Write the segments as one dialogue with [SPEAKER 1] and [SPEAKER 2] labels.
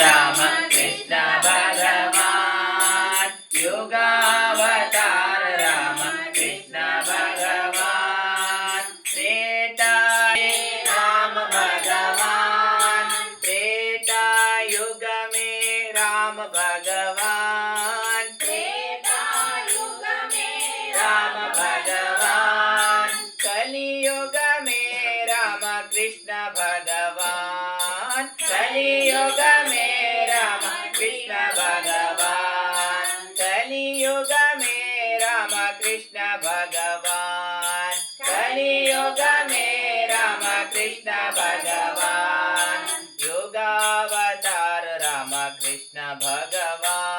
[SPEAKER 1] राम कृष्ण भगवान युगावतार राम कृष्ण भगवान त्रेता राम भगवान त्रेता युग में राम भगवान
[SPEAKER 2] त्रेता युग में
[SPEAKER 1] राम भगवान कलियुग में राम कृष्ण भगवान, कलियुग कृष्ण भगवान। कलियुग में राम कृष्ण भगवान। कलियुग में राम कृष्ण भगवान। युगावतार राम कृष्ण भगवान।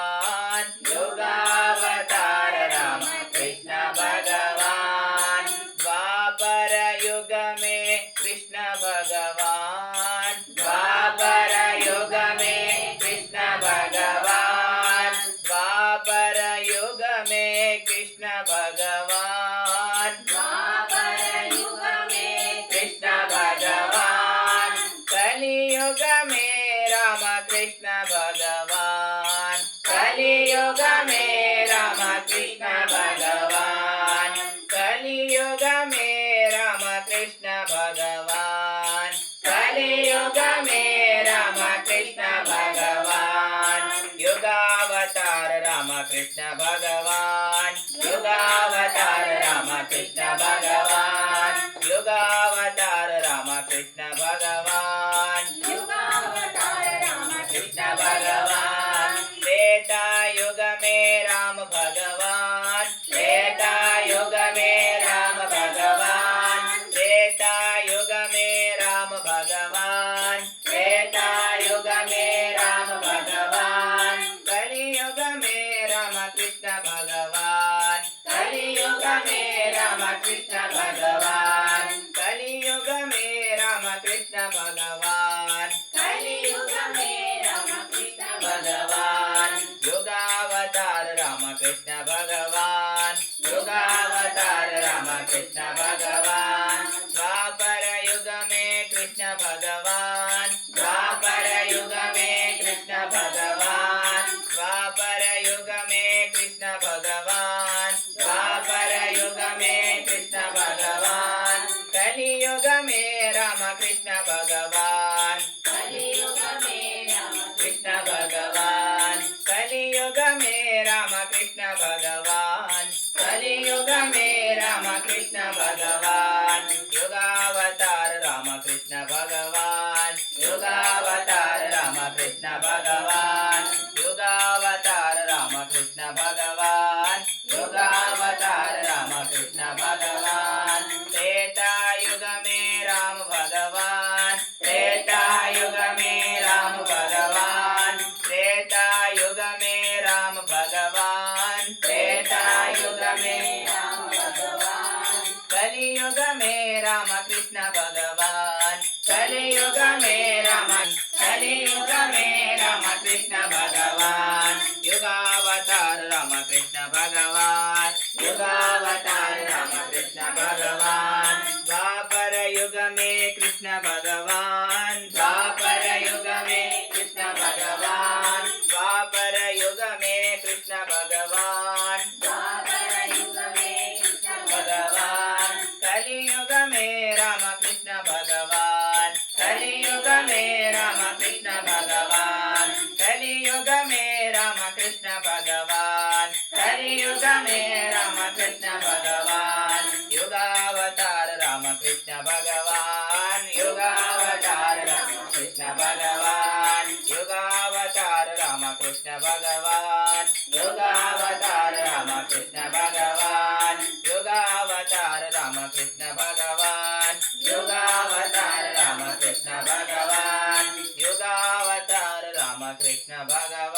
[SPEAKER 1] कृष्ण भगवान। युग में कृष्ण भगवान। कलियुग में राम कृष्ण भगवान। कलियुग में राम कृष्ण भगवान। कलियुग में राम कृष्ण भगवान। कलियुग में राम कृष्ण भगवान। युगावतार राम कृष्ण भगवान। कृष्ण भगवान। युगावतार राम कृष्ण भगवान कलियुग में राम कृष्ण भगवान। कलियुग में राम कृष्ण भगवान। युगावतार राम कृष्ण भगवान। युगावतार राम कृष्ण भगवान। द्वापर युग में कृष्ण भगवान। भगवान। कलियुग में राम कृष्ण भगवान।
[SPEAKER 2] कलियुग में राम
[SPEAKER 1] कृष्ण भगवान। युगावतार राम कृष्ण भगवान। युगावतार राम कृष्ण भगवान। युगावतार राम कृष्ण भगवान। युगावतार राम कृष्ण भगवान कलियुग में राम कलियुग में राम कृष्ण भगवान युगावतार राम कृष्ण भगवान युगावतार राम कृष्ण भगवान द्वापर युग में कृष्ण भगवान भगवान युगावतार राम, कृष्ण भगवान युगावतार राम, कृष्ण भगवान युगावतार राम, कृष्ण भगवान युगावतार राम, कृष्ण भगवान युगावतार राम, कृष्ण भगवान युगावतार राम, कृष्ण भगवान